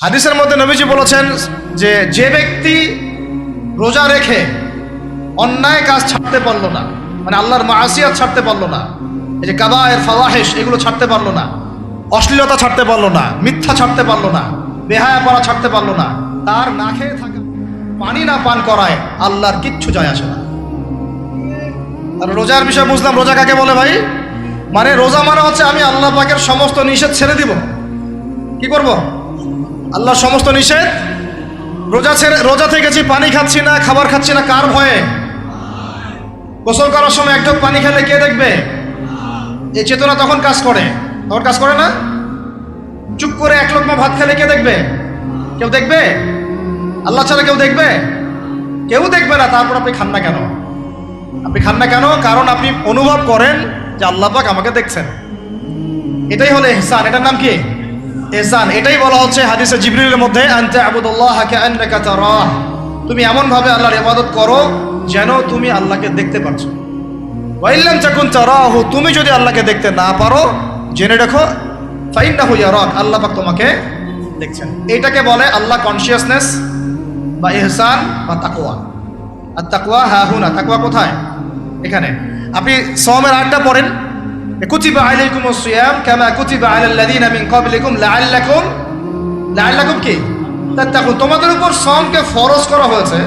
হাদিসের মধ্যে নবীজি বলেছেন যে যে ব্যক্তি রোজা রেখে অন্যায় কাজ ছাড়তে পারল না মানে আল্লাহর মাসিয়াত ছাড়তে পারল না, এই যে কাবায়ের ফাওয়াহেশ, এগুলো ছাড়তে পারল না, অশ্লীলতা ছাড়তে পারল না, মিথ্যা ছাড়তে পারল না বেহায়া পড়া ছাড়তে পারল না, তার না খেয়ে থাকা, পানি না পান করায় আল্লাহর কিচ্ছু যায় আসে না। আর রোজার বিষয় বুঝলাম, রোজা কাকে বলে ভাই? মানে রোজা মানে হচ্ছে আমি আল্লাহ পাকের সমস্ত নিষেধ ছেড়ে দিব। কি করব? আল্লাহর সমস্ত নিষেধ? রোজা ছেড়ে, রোজা থেকেছি পানি খাচ্ছি না, খাবার খাচ্ছি না, কার ভয়ে? গোসল করার সময় এক ঢোক পানি খেলে কে দেখবে? এই চেতনা তখন কাজ করে। তখন কাজ করে না? চুপ করে এক লোকমা ভাত খেলে কে দেখবে? কেউ দেখবে? আল্লাহ ছাড়া কেউ দেখবে? কেউ দেখবে না, তারপর আপনি খান না কেন? আপনি খান না কেন? কারণ আপনি অনুভব করেন যে আল্লাহ পাক আমাকে দেখছেন। এটাই হলো এহসান। এটার নাম কি? এহসান এটাই বলা হচ্ছে হাদিসে জিবরিলের মধ্যে আনতে আবুদুল্লাহ তুমি এমন ভাবে আল্লাহর ইবাদত করো যেন তুমি আল্লাহকে দেখতে পাচ্ছ ওয়াইল্লাম তাকুন তারাহু, তুমি যদি আল্লাহকে দেখতে না পারো, জেনে রাখো, ফাইন্নাহু ইয়ারাক, আল্লাহ পাক তোমাকে দেখছেন। এটাকে বলে আল্লাহ কনসিয়াসনেস বা ইহসান বা তাকওয়া। আর তাকওয়া হা হুনা, তাকওয়া কোথায়? এখানে। আপনি সওমের আটটা পড়েন কুতিবা আলাইকুম সিয়াম কামা কুতিবা আলাল লাযিনা মিন ক্বাবলিকুম লাআল্লাকুম লাআল্লাকুম কি? তাত্তাকুন। তোমাদের উপর সওমকে ফরজ করা হয়েছে,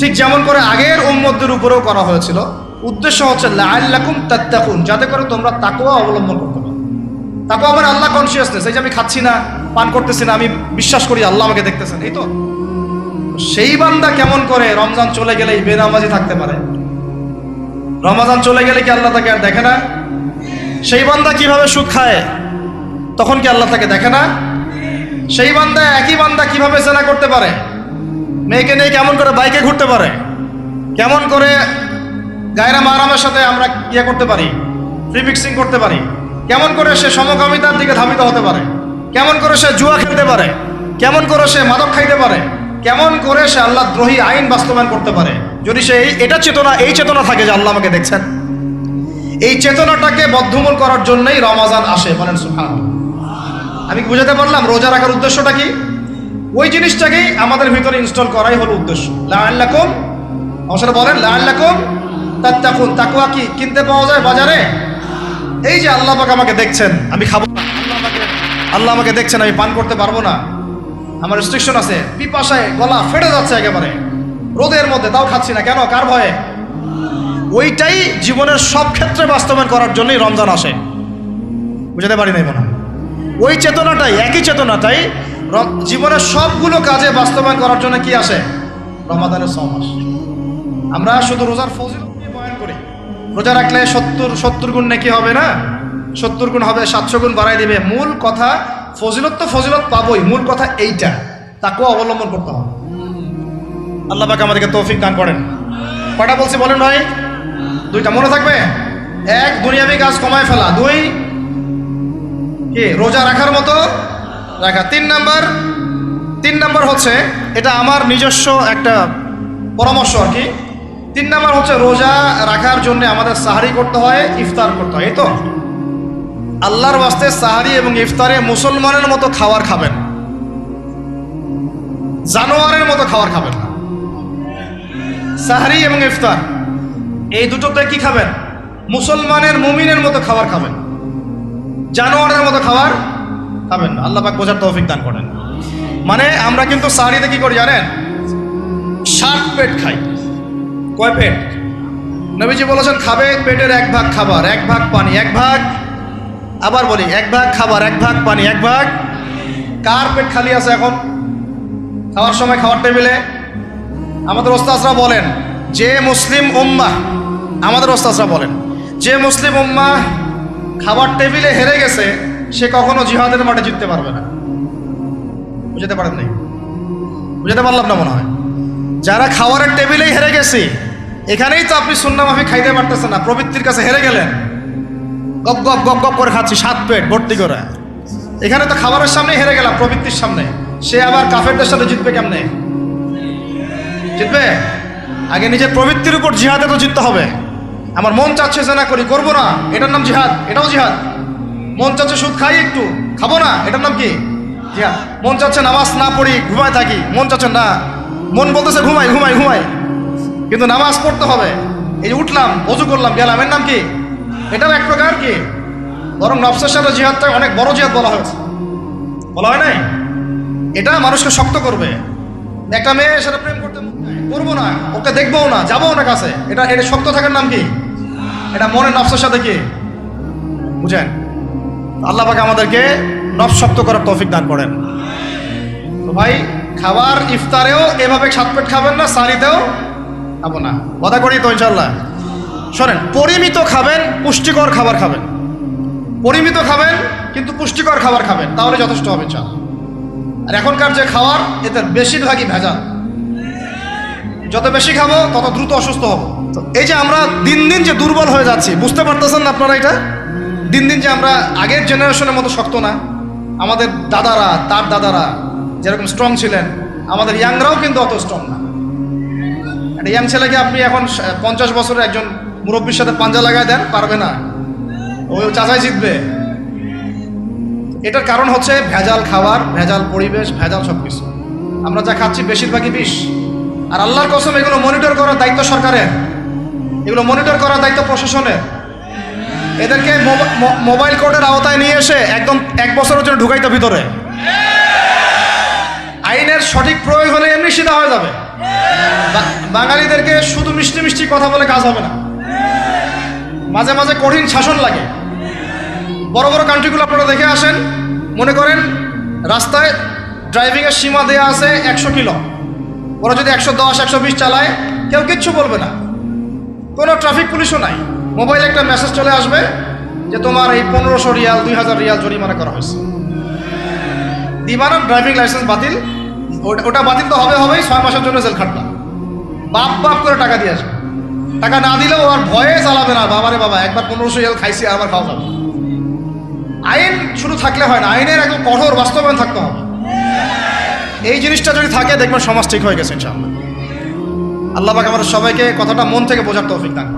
ঠিক যেমন করে আগের উম্মতদের উপরেও করা হয়েছিল। উদ্দেশ্য হচ্ছে লাআল্লাকুম তাত্তাকুন, যাতে করে তোমরা তাকওয়া অবলম্বন করতে পারো। তাকওয়া মানে আল্লাহ কনসিয়াসনেস এই যে আমি খাচ্ছি না, পান করতেছি না, আমি বিশ্বাস করি আল্লাহ আমাকে দেখতেছেন, এই তো। সেই বান্দা কেমন করে রমজান চলে গেলেই বেনামাজি থাকতে পারে? রমাজান চলে গেলে কি আল্লাহ তাকে আর দেখে না? সেই বান্দা কীভাবে সুদ খায়? তখন কি আল্লাহ তাকে দেখে না? সেই বান্দা একই বান্দা কীভাবে সেনা করতে পারে? মেয়েকে নিয়ে কেমন করে বাইকে ঘুরতে পারে? কেমন করে গায়রা মারামের সাথে আমরা ইয়ে করতে পারি? ফ্রি মিক্সিং করতে পারি? কেমন করে সে সমকামিতার দিকে ধাবিত হতে পারে? কেমন করে সে জুয়া খেলতে পারে? কেমন করে সে মাদক খাইতে পারে? কেমন করে সে আল্লাহ দ্রোহী আইন বাস্তবায়ন করতে পারে? যদি সে এটা চেতনা এই চেতনা থাকে যে আল্লাহ আমাকে দেখছেন। এই চেতনাটাকে বদ্ধমূল করার জন্যই রমাজান আসে, বলেন সুফান আমি বুঝাতে পারলাম? রোজা রাখার উদ্দেশ্যটা কি? ওই জিনিসটাকেই আমাদের ভিতরে ইনস্টল করাই হলো উদ্দেশ্য। লাল্লাকুম আমার বলেন লাল্লাকুম তাত্তাকুন। তাকুয়া কি? কিনতে পাওয়া যায় বাজারে? এই যে আল্লাহ পাক আমাকে দেখছেন, আমি খাব না। আমাকে আল্লাহ আমাকে দেখছেন, আমি পান করতে পারব না। আমার রেস্ট্রিকশন আছে। পিপাসায় গলা ফেটে যাচ্ছে একেবারে। রোদের মধ্যে, তাও খাচ্ছি না। কেন? কার ভয়ে? ওইটাই জীবনের সব ক্ষেত্রে বাস্তবায়ন করার জন্যই রমজান আসে। বুঝাতে পারি নাই মনে। ওই চেতনাটাই, একই চেতনাটাই জীবনের সবগুলো কাজে বাস্তবায়ন করার জন্য কি আসে? রমাদানের ছ মাস আমরা শুধু রোজার বয়ান করি। রোজা রাখলে সত্তর সত্তর গুণ নাকি হবে না? সত্তর গুণ হবে, সাতশো গুণ বাড়াই দিবে। মূল কথা, ফজিলত তো ফজিলত পাবই। মূল কথা এইটা। তাকেও অবলম্বন করতে হবে। আল্লাহ পাকে আমাদেরকে তৌফিক দান করেন। কয়টা বলছি বলেন ভাই? দুইটা মনে থাকবে? এক, দুনিয়াবি কাজ কমায় ফেলা। দুই, কি, রোজা রাখার মতো রাখা। তিন নাম্বার তিন নাম্বার হচ্ছে, এটা আমার নিজস্ব একটা পরামর্শ আর কি। তিন নাম্বার হচ্ছে, রোজা রাখার জন্য আমাদের সাহারি করতে হয়, ইফতার করতে হয়, এই তো? আল্লাহর বাস্তে সাহারি এবং ইফতারে মুসলমানের মতো খাবার খাবেন। জানোয়ারের মতো খাবার খাবেন সাহারি এবং ইফতার। এই দুটোতে কি খাবেন? মুসলমানের মুমিনের মতো খাবার খাবেন। জানোয়ারের মতো খাবার খাবেন আল্লাহ পাক বোঝার তৌফিক দান করেন। মানে আমরা কিন্তু সাহারিতে কি করি জানেন? ষাট পেট খাই। কয় পেট নবীজি বলেছেন, খাবে পেটের এক ভাগ খাবার, এক ভাগ পানি, এক ভাগ আবার বলি, এক ভাগ খাবার, এক ভাগ পানি, এক ভাগ কার পেট খালি আছে এখন? খাওয়ার সময় খাওয়ার টেবিলে? আমাদের ওস্তাজরা বলেন, যে মুসলিম উম্মাহ আমাদের ওস্তাজরা বলেন, যে মুসলিম উম্মাহ খাবার টেবিলে হেরে গেছে, সে কখনো জিহাদের মাঠে জিততে পারবে না। বুঝতে পারেন নাই? বুঝতে পারলাম না মনে হয়। যারা খাবারের টেবিলেই হেরে গেছে, এখানেই তো আপনি সুন্না মাফি খাইতে পারতেছেন না, প্রবৃত্তির কাছে হেরে গেলেন। গপ গপ গপ গপ করে খাচ্ছি, সাত পেট ভর্তি করে। এখানে তো খাবারের সামনে হেরে গেলাম, প্রবৃত্তির সামনে। সে আবার কাফেরদের সাথে জিতবে কেমনে? জিতবে? আগে নিজের প্রবৃত্তির উপর জিহাদে তো জিততে হবে। আমার মন চাচ্ছে যে না করি, করব না। এটার নাম জিহাদ। এটাও জিহাদ। মন চাচ্ছে সুদ খাই একটু, খাব না। এটার নাম কি? জি হ্যাঁ মন চাচ্ছে নামাজ না পড়ি, ঘুমায় থাকি। মন চাচ্ছে না। মন বলতেছে, ঘুমাই ঘুমাই ঘুমাই। কিন্তু নামাজ পড়তে হবে। এই যে উঠলাম, অজু করলাম, গেলাম, এর নাম কি? এটাও এক প্রকার কি? বরং নফসের সাথে জিহাদটা অনেক বড় জিহাদ বলা হয়েছে। বলা হয় নাই? এটা মানুষকে শক্ত করবে। একটা মেয়ে, সেটা প্রেম করতে করব না। ওকে দেখব না যাব না কাছে। এটা এটা শক্ত থাকার নাম কি? এটা মনের নফসের সাথে কি? বুঝেন? আল্লাহ পাকে আমাদেরকে নফ শক্ত করার তৌফিক দান করেন। তো ভাই, খাবার ইফতারেও এভাবে সাত পেট খাবেন না, সারিতেও খাব না। কথা করি তো ইনশাল্লাহ শোনেন, পরিমিত খাবেন, পুষ্টিকর খাবার খাবেন। পরিমিত খাবেন, কিন্তু পুষ্টিকর খাবার খাবেন, তাহলে যথেষ্ট হবে চাল আর এখনকার যে খাবার এতে বেশিরভাগই ভেজাল। যত বেশি খাব, তত দ্রুত অসুস্থ হব। তো। এই যে আমরা দিন দিন যে দুর্বল হয়ে যাচ্ছি, বুঝতে পারতেছেন না আপনারা এটা? দিন দিন যে আমরা আগের জেনারেশনের মতো শক্ত না। আমাদের দাদারা, তার দাদারা যেরকম স্ট্রং ছিলেন, আমাদের ইয়াংরাও কিন্তু অত স্ট্রং না। একটা ইয়াং ছেলেকে আপনি এখন পঞ্চাশ বছরের একজন মুরব্বীর সাথে পাঞ্জা লাগায় দেন, পারবে না। ওই চাচাই জিতবে। এটার কারণ হচ্ছে ভেজাল খাবার, ভেজাল পরিবেশ, ভেজাল সব কিছু আমরা যা খাচ্ছি বেশিরভাগই বিষ। আর আল্লাহর কসম এগুলো মনিটর করার দায়িত্ব সরকারের। এগুলো মনিটর করার দায়িত্ব প্রশাসনের। এদেরকে মোবাইল কোর্টের আওতায় নিয়ে এসে একদম এক বছরের জন্য ঢুকাইতে ভিতরে। আইনের সঠিক প্রয়োগ হলে এমনি সিধা হয়ে যাবে। বাঙালিদেরকে শুধু মিষ্টি মিষ্টি কথা বলে কাজ হবে না। মাঝে মাঝে কঠিন শাসন লাগে। বড় বড় কান্ট্রিগুলো আপনারা দেখে আসেন। মনে করেন, রাস্তায় ড্রাইভিংয়ের সীমা দেওয়া আছে একশো কিলো। ওরা যদি একশো দশ, একশো বিশ চালায়, কেউ কিচ্ছু বলবে না। কোনো ট্রাফিক পুলিশও নাই। মোবাইলে একটা মেসেজ চলে আসবে যে তোমার এই পনেরোশো রিয়াল, দুই হাজার রিয়াল জরিমানা করা হয়েছে। দিবানা ড্রাইভিং লাইসেন্স বাতিল। ওটা- বাতিল তো হবে, হবেই, ছয় মাসের জন্য জেল খাটলাম বাপ বাপ করে টাকা দিয়ে আসবে। টাকা না দিলেও আর ভয়ে চালাবে না। বাবারে বাবা, একবার পনেরোশো রিয়াল খাইছি আবার খাওয়া যাবে। আইন শুধু থাকলে হয় না। আইনের একদম কঠোর বাস্তবায়ন থাকতে হবে। এই জিনিসটা যদি থাকে, দেখবেন সমাজ ঠিক হয়ে গেছে, ইনশাআল্লাহ। আল্লাহ পাক আমাদের সবাইকে কথাটা মন থেকে বোঝার তৌফিক দান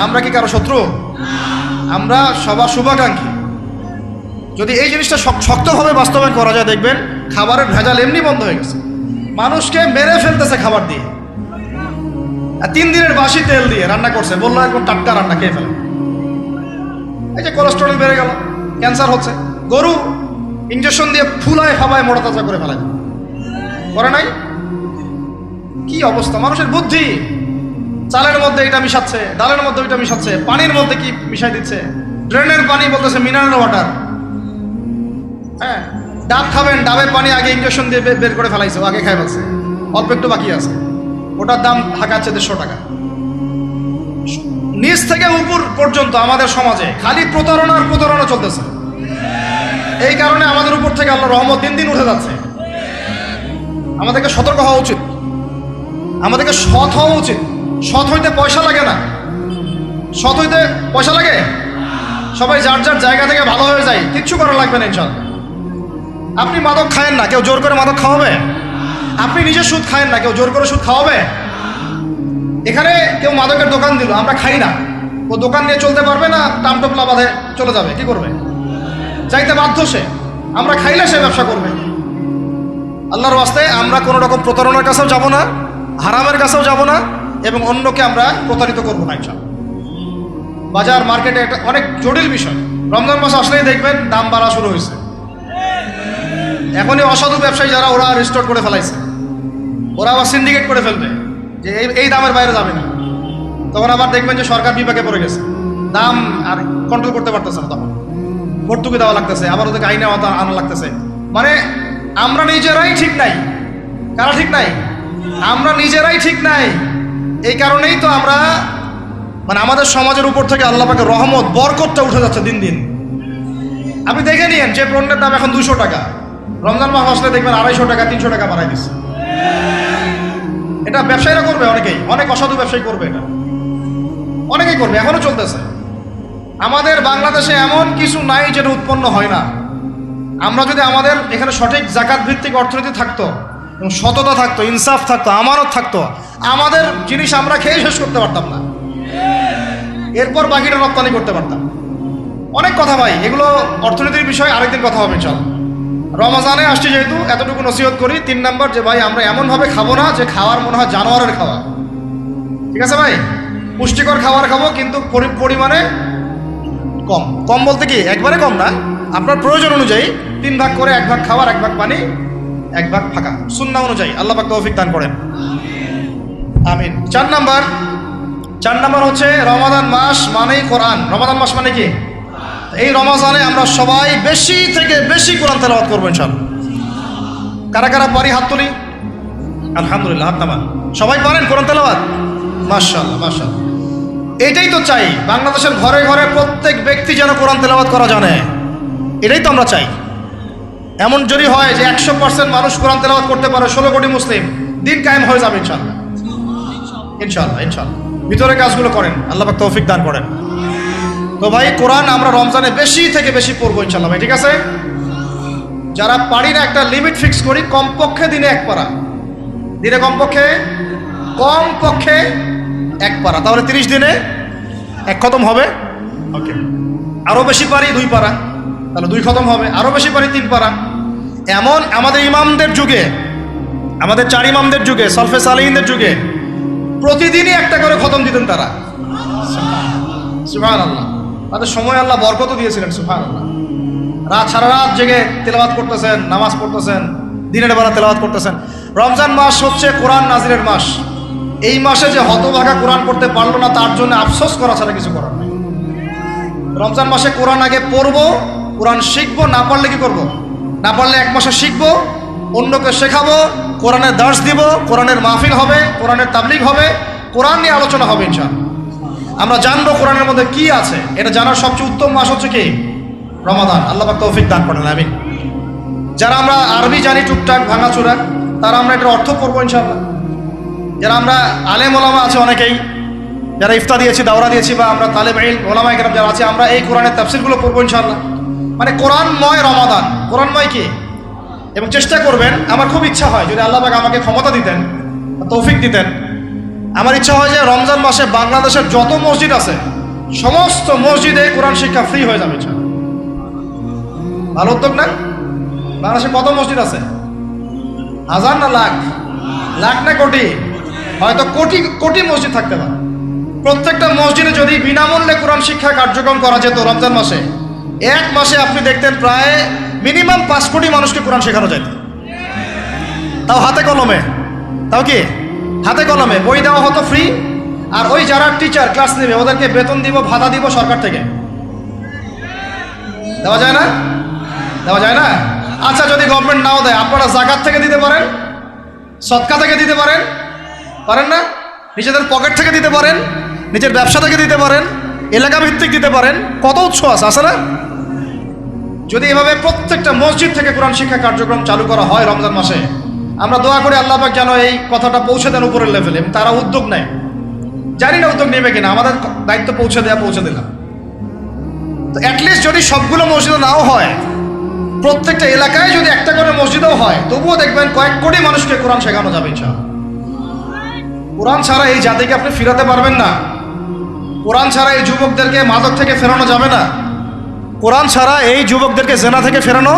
আমরা কি কারও শত্রু? আমরা সবার শুভাকাঙ্ক্ষী। যদি এই জিনিসটা শক্তভাবে বাস্তবায়ন করা যায়, দেখবেন খাবারের ভেজাল এমনি বন্ধ হয়ে গেছে। মানুষকে মেরে ফেলতেছে খাবার দিয়ে। আর তিন দিনের বাসি তেল দিয়ে রান্না করছে। বলল একদম টাটকা রান্না, খেয়ে ফেলে। এই যে কোলেস্ট্রল বেড়ে গেল ক্যান্সার হচ্ছে। গরু ইঞ্জেকশন দিয়ে ফুলায় ফাবায় মোটা তাজা করে ফেলায়। করে নাই? কি অবস্থা? মানুষের বুদ্ধি। চালের মধ্যে এটা মিশাচ্ছে, ডালের মধ্যে ওইটা মিশাচ্ছে, পানির মধ্যে কি মিশাই দিচ্ছে? ড্রেনের পানি বলতেছে মিনারেল ওয়াটার হ্যাঁ ডাব খাবেন, ডাবের পানি আগে ইঞ্জেকশন দিয়ে বের করে ফেলাইছে আগে খাই ফেলছে। অল্প একটু বাকি আছে। ওটার দাম ঢাকাচ্ছে দেড়শো টাকা। নিচ থেকে উপর পর্যন্ত আমাদের সমাজে খালি প্রতারণা আর প্রতারণা চলতেছে। এই কারণে আমাদের উপর থেকে আল্লাহ রহমত দিন দিন উঠে যাচ্ছে। আমাদেরকে সতর্ক হওয়া উচিত। আমাদেরকে সৎ হওয়া উচিত। সৎ হইতে পয়সা লাগে না। সৎ হইতে পয়সা লাগে? সবাই যার যার জায়গা থেকে ভালো হয়ে যায়, কিচ্ছু করা লাগবে না ইনশাল আপনি মাদক খায়েন না, কেউ জোর করে মাদক খাওয়াবে? আপনি নিজে সুদ খায়েন না, কেউ জোর করে সুদ খাওয়াবে? এখানে কেউ মাদকের দোকান দিল, আমরা খাই না। ও দোকান নিয়ে চলতে পারবে না টামটোপলা বাঁধে চলে যাবে, কি করবে? যাইতে বাধ্য সে। আমরা খাইলে সে ব্যবসা করবে। আল্লাহর ওয়াস্তে আমরা কোনো রকম প্রতারণার কাছেও যাব না। হারামের কাছেও যাব না এবং অন্যকে আমরা প্রতারিত করব না ইনশাল্লাহ বাজার, মার্কেটে একটা অনেক জটিল বিষয়। রমজান মাস আসলেই দেখবেন দাম বাড়া শুরু হয়েছে। এখনই অসাধু ব্যবসায়ী যারা, ওরা রিস্টোর করে ফেলাইছে। ওরা আবার সিন্ডিকেট করে ফেলবে যে এই এই দামের বাইরে যাবে না। তখন আবার দেখবেন যে সরকার বিভাগে পড়ে গেছে। দাম আর কন্ট্রোল করতে পারতেছে না তখন। ভর্তুকি দেওয়া লাগতেছে, আবার ওদেরকে আইনে আনা লাগতেছে। মানে আমরা নিজেরাই ঠিক নাই। কারা ঠিক নাই? আমরা নিজেরাই ঠিক নাই। এই কারণেই তো আমরা মানে আমাদের সমাজের উপর থেকে আল্লাহ পাকে রহমত, বরকতটা উঠে যাচ্ছে দিন দিন। আপনি দেখে নিয়েন, যে পণ্যের দাম এখন দুশো টাকা। রমজান মাস আসলে দেখবেন আড়াইশো টাকা, তিনশো টাকা বাড়াই দিচ্ছে। এটা ব্যবসায়ীরা করবে অনেকেই, অনেক অসাধু ব্যবসায়ী করবে এটা। অনেকেই করবে, এখনও চলতেছে। আমাদের বাংলাদেশে এমন কিছু নাই যেটা উৎপন্ন হয় না। আমরা যদি আমাদের এখানে সঠিক জাকাত ভিত্তিক অর্থনীতি থাকতো সততা থাকতো, ইনসাফ থাকতো, আমানত থাকতো। আমাদের জিনিস আমরা খেয়ে শেষ করতে পারতাম না। এরপর বাকিটা রপ্তানি করতে পারতাম। অনেক কথা ভাই, এগুলো অর্থনীতির বিষয়, আরেকদিন কথা হবে চল রমাজানে আসছি যেহেতু, এতটুকু নসিহত করি, তিন নাম্বার যে ভাই, আমরা এমনভাবে খাব না যে খাওয়ার মনে হয় জানোয়ারের খাওয়া। ঠিক আছে ভাই? পুষ্টিকর খাবার খাব, কিন্তু পরিমাণে কম। কম বলতে কি, একবারে কম না। আপনার প্রয়োজন অনুযায়ী তিন ভাগ করে এক ভাগ খাবার এক ভাগ পানি এক ভাগ ফাঁকা। শূন্য অনুযায়ী আল্লাহ পাক তৌফিক দান করেন। আমিন। চার নাম্বার চার নাম্বার হচ্ছে রমাদান মাস মানেই কোরআন। রমাদান মাস মানে কি? এই রমাজানে আমরা সবাই বেশি থেকে বেশি কোরআন তেলাওয়াত করব ইনশাল্লাহ কারা কারা পারি হাত তুলি? আলহামদুলিল্লাহ, হাত নামান। সবাই পারেন কোরআন তেলাওয়াত? মাশাআল্লাহ মাশাআল্লাহ। এটাই তো চাই, বাংলাদেশের ঘরে ঘরে প্রত্যেক ব্যক্তি যেন কোরআন তেলাওয়াত করা জানে। এটাই তো আমরা চাই। এমন যদি হয় যে একশো পার্সেন্ট মানুষ কোরআন তেলাওয়াত করতে পারে, ষোলো কোটি মুসলিম, দিন কায়েম হয়ে যাবে ইনশাল্লাহ ইনশাল্লাহ ইনশাল্লাহ ভিতরে কাজগুলো করেন, আল্লাহ তৌফিক দান করেন। তো ভাই, কোরআন আমরা রমজানে বেশি থেকে বেশি পড়ব ইনশাল্লাহ ভাই, ঠিক আছে? যারা পারি না একটা লিমিট ফিক্স করি, কমপক্ষে দিনে এক পারা। দিনে কমপক্ষে? কমপক্ষে এক পারা। তাহলে তিরিশ দিনে এক খতম হবে? ওকে আরও বেশি পারি দুই পারা, তাহলে দুই খতম হবে। আরও বেশি পারি তিন পারা। এমন আমাদের ইমামদের যুগে, আমাদের চার ইমামদের যুগে, সলফে সালিহিনদের যুগে প্রতিদিনই একটা করে খতম দিতেন তারা। সুহান আল্লাহ তাদের সময় আল্লাহ বরকত দিয়েছিলেন সুহান আল্লাহ রাত সারা রাত জেগে তেলাওয়াত করতেছেন, নামাজ পড়তেছেন, দিনের বেলা তেলাওয়াত করতেছেন। রমজান মাস হচ্ছে কোরআন নাজিরের মাস। এই মাসে যে হতভাগা কোরআন পড়তে পারল না, তার জন্য আফসোস করা ছাড়া কিছু করার নেই। রমজান মাসে কোরআন আগে পড়ব, কোরআন শিখব, না পারলে কি করব। না পারলে এক মাসে শিখব, অন্যকে শেখাবো, কোরআনের দাস দিব, কোরআনের মাহফিল হবে, কোরআনের তাবলিগ হবে, কোরআন নিয়ে আলোচনা হবে ইনশাল আমরা জানব কোরআনের মধ্যে কি আছে, এটা জানার সবচেয়ে উত্তম মাস হচ্ছে কি? রমাদান। আল্লাহ তৌফিক দান করেন আমি যারা আমরা আরবি জানি, টুকটাক ভাঙাচোরা, তারা আমরা এটার অর্থ পড়ব ইনশাল্লাহ যারা আমরা আলেম ওলামা আছে অনেকেই, যারা ইফতা দিয়েছি, দাওরা দিয়েছি বা আমরা তালেব আইল ওলামা একরাম যারা আছে, আমরা এই কোরআনের তাফসিরগুলো পড়ব ইনশাল্লাহ মানে কোরআনময় রমাদান। কোরআনময় কি? এবং চেষ্টা করবেন, আমার খুব ইচ্ছা হয়, যদি আল্লাহ আমাকে ক্ষমতা দিতেন তৌফিক দিতেন, আমার ইচ্ছা হয় যে রমজান মাসে বাংলাদেশের যত মসজিদ আছে, সমস্ত মসজিদে কোরআন শিক্ষা ফ্রি হয়ে যাবে ভালো উদ্যোগ না বাংলাদেশে কত মসজিদ আছে? হাজার না লাখ? লাখ না কোটি? হয়তো কোটি কোটি মসজিদ থাকতে পারে। প্রত্যেকটা মসজিদে যদি বিনামূল্যে কোরআন শিক্ষা কার্যক্রম করা যেত রমজান মাসে এক মাসে আপনি দেখতেন প্রায় মিনিমাম পাঁচ কোটি মানুষকে কোরআন শেখানো যেত তাও হাতে কলমে। তাও কি? হাতে কলমে। বই দেওয়া হতো ফ্রি আর ওই যারা টিচার ক্লাস নেবে, ওদেরকে বেতন দিব, ভাতা দিব সরকার থেকে। দেওয়া যায় না? দেওয়া যায় না? আচ্ছা যদি গভর্নমেন্ট নাও দেয়, আপনারা জাকাত থেকে দিতে পারেন? সৎকা থেকে দিতে পারেন? পারেন না? নিজেদের পকেট থেকে দিতে পারেন? নিজের ব্যবসা থেকে দিতে পারেন? এলাকা ভিত্তিক দিতে পারেন? কত উৎস আছে? আছে না? যদি এভাবে প্রত্যেকটা মসজিদ থেকে কোরআন শিক্ষা কার্যক্রম চালু করা হয় রমজান মাসে, আমরা দোয়া করি আল্লাহ পাক যেন এই কথাটা পৌঁছে দেন উপরের লেভেলে এবং তারা উদ্যোগ নেয়। জানি না উদ্যোগ নেবে কিনা, আমাদের দায়িত্ব পৌঁছে দেওয়া পৌঁছে দিলাম। তো অ্যাটলিস্ট যদি সবগুলো মসজিদে নাও হয়, প্রত্যেকটা এলাকায় যদি একটা করে মসজিদও হয়, তবুও দেখবেন কয়েক কোটি মানুষকে কোরআন শেখানো যাবে ইনশাআল্লাহ। কোরআন ছাড়া এই জাতিকে আপনি ফিরাতে পারবেন না। কোরআন ছাড়া এই যুবকদেরকে মাদক থেকে ফেরানো যাবে না। কোরআন ছাড়া এই যুবকদেরকে জেনা থেকে ফেরানো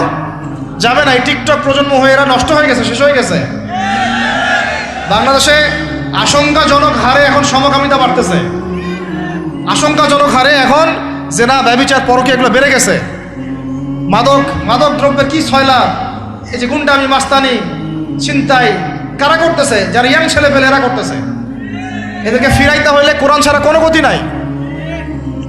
যাবে না। এই টিকটক প্রজন্ম হয়ে এরা নষ্ট হয়ে গেছে, শেষ হয়ে গেছে। বাংলাদেশে আশঙ্কাজনক হারে এখন সমকামিতা বাড়তেছে। আশঙ্কাজনক হারে এখন জেনা, ব্যবিচার পরকে এগুলো বেড়ে গেছে। মাদক মাদক দ্রব্যের কি ছয়লা এই যে গুন্ডামি, মাস্তানি, ছিনতাই, কারা করতেছে? যারা ইয়াং ছেলে পেলে এরা করতেছে। এদেরকে ফিরাইতে হইলে কোরআন ছাড়া কোনো গতি নাই।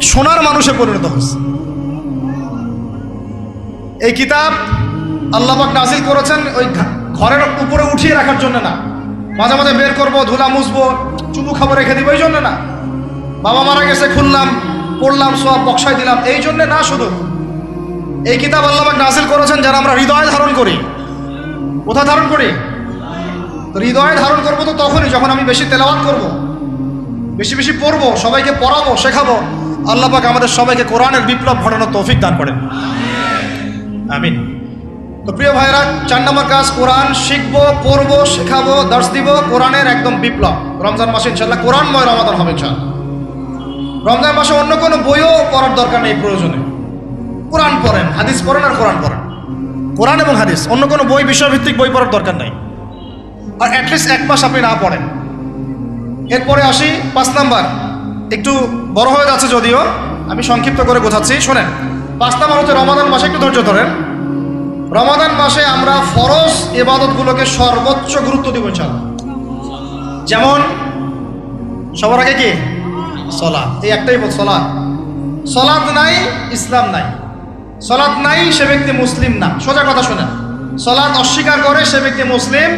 সোনার মানুষে পরিণত হয়েছে। এই কিতাব আল্লাহবাক নাজিল করেছেন ওই ঘরের উপরে উঠিয়ে রাখার জন্য না। মাঝে মাঝে বের করব, ধুলা মুছবো, চুমু খাব, রেখে দিব, এই জন্য না। বাবা মারা গেছে, খুললাম, পড়লাম, সব বক্সায় দিলাম, এই জন্যে না শুধু। এই কিতাব আল্লাহবাক নাজিল করেছেন যারা আমরা হৃদয় ধারণ করি। কোথায় ধারণ করি? তো হৃদয়ে ধারণ করব তো তখনই, যখন আমি বেশি তেলাওয়াত করব। বেশি বেশি পড়ব, সবাইকে পড়াবো, শেখাবো আল্লাহ পাক আমাদের সবাইকে কোরআনের বিপ্লব ঘটানোর তৌফিক দান করেন। আমিন। তো প্রিয় ভাইরা চার নম্বর কাজ, কোরআন শিখব, পড়ব, শেখাবো, দর্শ দিব, কোরআনের একদম বিপ্লব। রমজান মাসে ইনশাল্লাহ কোরআনময় রমাদান হবে ইনশাল্লাহ রমজান মাসে অন্য কোনো বইও পড়ার দরকার নেই, প্রয়োজনে। কোরআন পড়েন, হাদিস পড়েন আর কোরআন পড়েন। কোরআন এবং হাদিস, অন্য কোনো বই, বিষয়ভিত্তিক বই পড়ার দরকার নাই। আর অ্যাটলিস্ট এক মাস আপনি না পড়েন। এরপরে আসি, পাঁচ নাম্বার। একটু বড় হয়ে যাচ্ছে যদিও, আমি সংক্ষিপ্ত করে বোঝাচ্ছি। শোনেন পাঁচ নাম্বার হচ্ছে রমাদান মাসে, একটু ধৈর্য ধরেন। রমাদান মাসে আমরা ফরজ ইবাদতগুলোকে সর্বোচ্চ গুরুত্ব দিব ইনশাল্লাহ যেমন, সবার আগে কি? সলাৎ। এই একটাই বল, সলাৎ। সলাৎ নাই, ইসলাম নাই। সলাৎ নাই, সে ব্যক্তি মুসলিম না। সোজা কথা শোনেন। সলাৎ অস্বীকার করে সে ব্যক্তি মুসলিম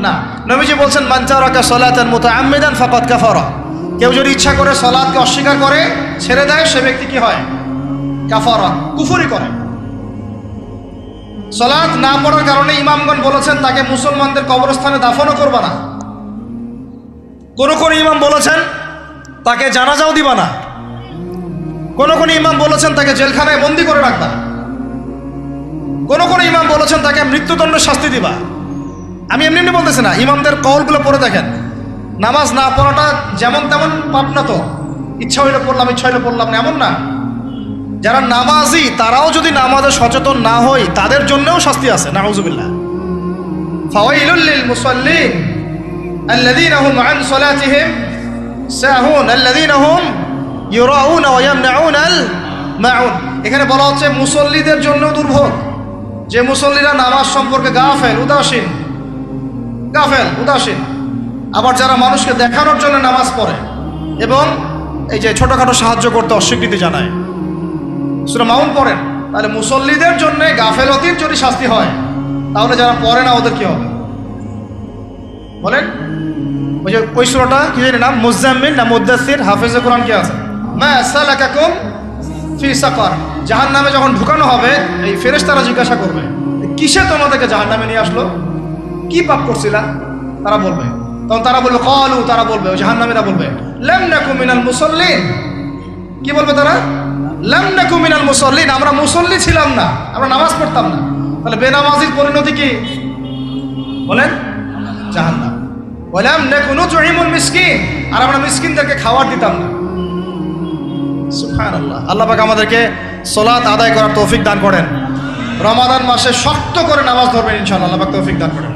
না। নবীজি বলছেন মানচারাকা সলাতের মতো আমেদান ফাকাত কাফারা। কেউ যদি ইচ্ছা করে সলাদকে অস্বীকার করে, ছেড়ে দেয়, সে ব্যক্তি কি হয়? কাফারা, কুফরি করে। সলাদ না পড়ার কারণে ইমামগণ বলেছেন, তাকে মুসলমানদের কবরস্থানে দাফনও করবা না। কোন কোন ইমাম বলেছেন, তাকে জানাজাও দিবা না। কোন কোন ইমাম বলেছেন, তাকে জেলখানায় বন্দি করে রাখবা কোন কোন ইমাম বলেছেন, তাকে মৃত্যুদণ্ড শাস্তি দিবা। আমি এমনি এমনি বলতেছি না, ইমামদের কলগুলো পড়ে দেখেন। নামাজ না পড়াটা যেমন তেমন পাপ না তো ইচ্ছা হইলে পড়লাম ইচ্ছা হইলে পড়লাম না এমন না যারা নামাজি তারাও যদি নামাজে সচেতন না হয় তাদের জন্যও শাস্তি আছে নাউজুবিল্লাহ ফাওয়াইলুল লিল মুসাল্লিন الذين هم عن صلاتهم সাহুন الذين هم يراؤون ويمنعون الماعون এখানে বলা হচ্ছে মুসল্লিদের জন্য দুর্ভোগ যে মুসল্লিরা নামাজ সম্পর্কে গাফেল উদাসীন গাফেল উদাসীন আবার যারা মানুষকে দেখানোর জন্য নামাজ পড়ে এবং এই যে ছোটখাটো সাহায্য করতে অস্বীকৃতি জানায়, সুরা মাউন পড়েন, তাহলে মুসল্লিদের জন্য গাফেলতির যদি শাস্তি হয়, তাহলে যারা পড়ে না ওদের কি হবে? বলেন, ওই যে, ওই সুরাটা কি জানি নাম? মুজাম্মিল না মুদাসির হাফেজে কোরআন কি আছে? মা সালাকাকুম ফি সাকার। জাহান নামে যখন ঢুকানো হবে, এই ফেরেশতারা জিজ্ঞাসা করবে, কিসে তোমাদেরকে জাহান নামে নিয়ে আসলো? কি পাপ করছিলা? তারা বলবে তখন তারা বলবে, কলু তারা বলবে ওই জাহান নামীরা বলবে, লাম নাকু মিনাল মুসল্লিন কি বলবে তারা? লাম নাকু মিনাল মুসল্লিন আমরা মুসল্লি ছিলাম না, আমরা নামাজ পড়তাম না। তাহলে বেনামাজির পরিণতি কি? বলেন, জাহান্নাম। বললাম নেকুনু তুহিমুল মিসকিন আর আমরা মিসকিনদেরকে খাবার দিতাম না। সুবহানাল্লাহ। আল্লাহ পাক আমাদেরকে সলাত আদায় করার তৌফিক দান করেন। রমাদান মাসে শক্ত করে নামাজ ধরবেন ইনশাআল্লাহ। আল্লাহ পাক তৌফিক দান করেন।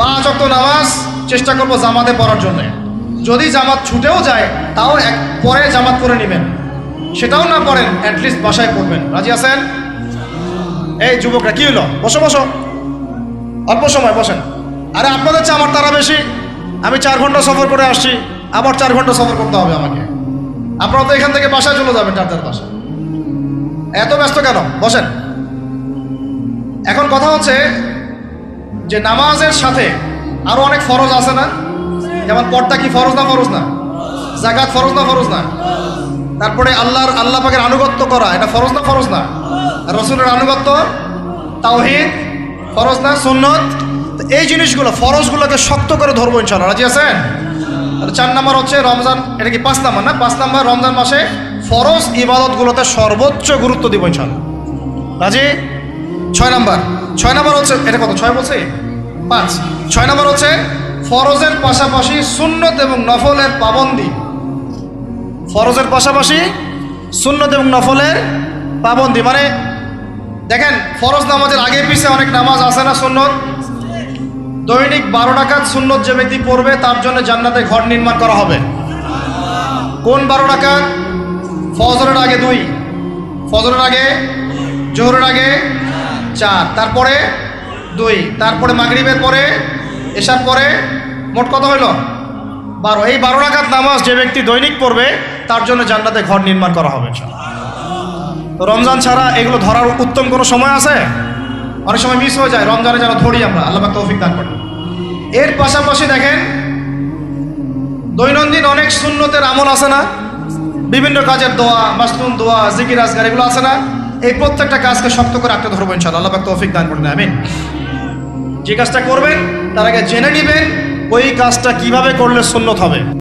পাঁচ অক্ত নামাজ চেষ্টা করব জামাতে পড়ার জন্য। যদি জামাত ছুটেও যায়, তাও এক পরে জামাত করে নেবেন। সেটাও না পড়েন অ্যাটলিস্ট বাসায় পড়বেন। রাজি আছেন? এই যুবকরা, কি হলো? বসো বসো। অল্প সময়, বসেন। আরে আপনাদের চেয়ে আমার তারা বেশি। আমি চার ঘণ্টা সফর করে আসছি, আবার চার ঘণ্টা সফর করতে হবে আমাকে। আপনারা তো এখান থেকে বাসায় চলে যাবেন চার চার বাসা এত ব্যস্ত কেন? বসেন। এখন কথা হচ্ছে যে নামাজের সাথে আরও অনেক ফরজ আছে না? যেমন পর্দা কি ফরজ না ফরজ না? জাকাত ফরজ না ফরজ না? তারপরে আল্লাহর, আল্লাহ পাকের আনুগত্য করা, এটা ফরজ না ফরজ না? রসুলের আনুগত্য, তাওহিদ, ফরজ না সুন্নত? এই জিনিসগুলো, ফরজগুলোকে শক্ত করে ধরবো ইনশাল্লাহ রাজি আছেন? চার নাম্বার হচ্ছে রমজান, এটা কি পাঁচ নাম্বার না? পাঁচ নাম্বার রমজান মাসে ফরজ ইবাদতগুলোতে সর্বোচ্চ গুরুত্ব দিব ইনশাল্লাহ রাজি? ছয় নাম্বার। ছয় নাম্বার হচ্ছে, এটা কত? ছয় বলছে? পাঁচ। ছয় নাম্বার হচ্ছে ফরজের পাশাপাশি সুন্নত এবং নফলের পাবন্দি। ফরজের পাশাপাশি সুন্নত এবং নফলের পাবন্দি। মানে দেখেন, ফরজ নামাজের আগে পিছে অনেক নামাজ আছে না সুন্নত? দৈনিক বারো টাকাত সুন্নত যে ব্যক্তি পড়বে, তার জন্য জান্নাতে ঘর নির্মাণ করা হবে। কোন বারো টাকাত ফজরের আগে দুই। ফজরের আগে, জোহরের আগে চার। তারপরে দুই। তারপরে মাগরিবের পরে এসার পরে মোট কত হইল? বারো। এই বারো টাকাত নামাজ যে ব্যক্তি দৈনিক পড়বে, তার জন্য জান্নাতে ঘর নির্মাণ করা হবে রমজান ছাড়া এগুলো ধরার উত্তম কোনো সময় আছে? অনেক সময় মিস হয়ে যায়, রমজানে যেন ধরি আমরা, আল্লাহ তৌফিক দান করেন। এর পাশাপাশি দেখেন, দৈনন্দিন অনেক শূন্যতের আমল আছে না? বিভিন্ন কাজের দোয়া, মাসনুন দোয়া, জিকির আজগার, এগুলো আছে না? এই প্রত্যেকটা কাজকে শক্ত করে আঁকতে ধরবো ইনশাল্লাহ আল্লাহ তৌফিক দান করেন, আমিন। যে কাজটা করবেন তার আগে জেনে নেবেন ওই কাজটা কীভাবে করলে সুন্নত হবে।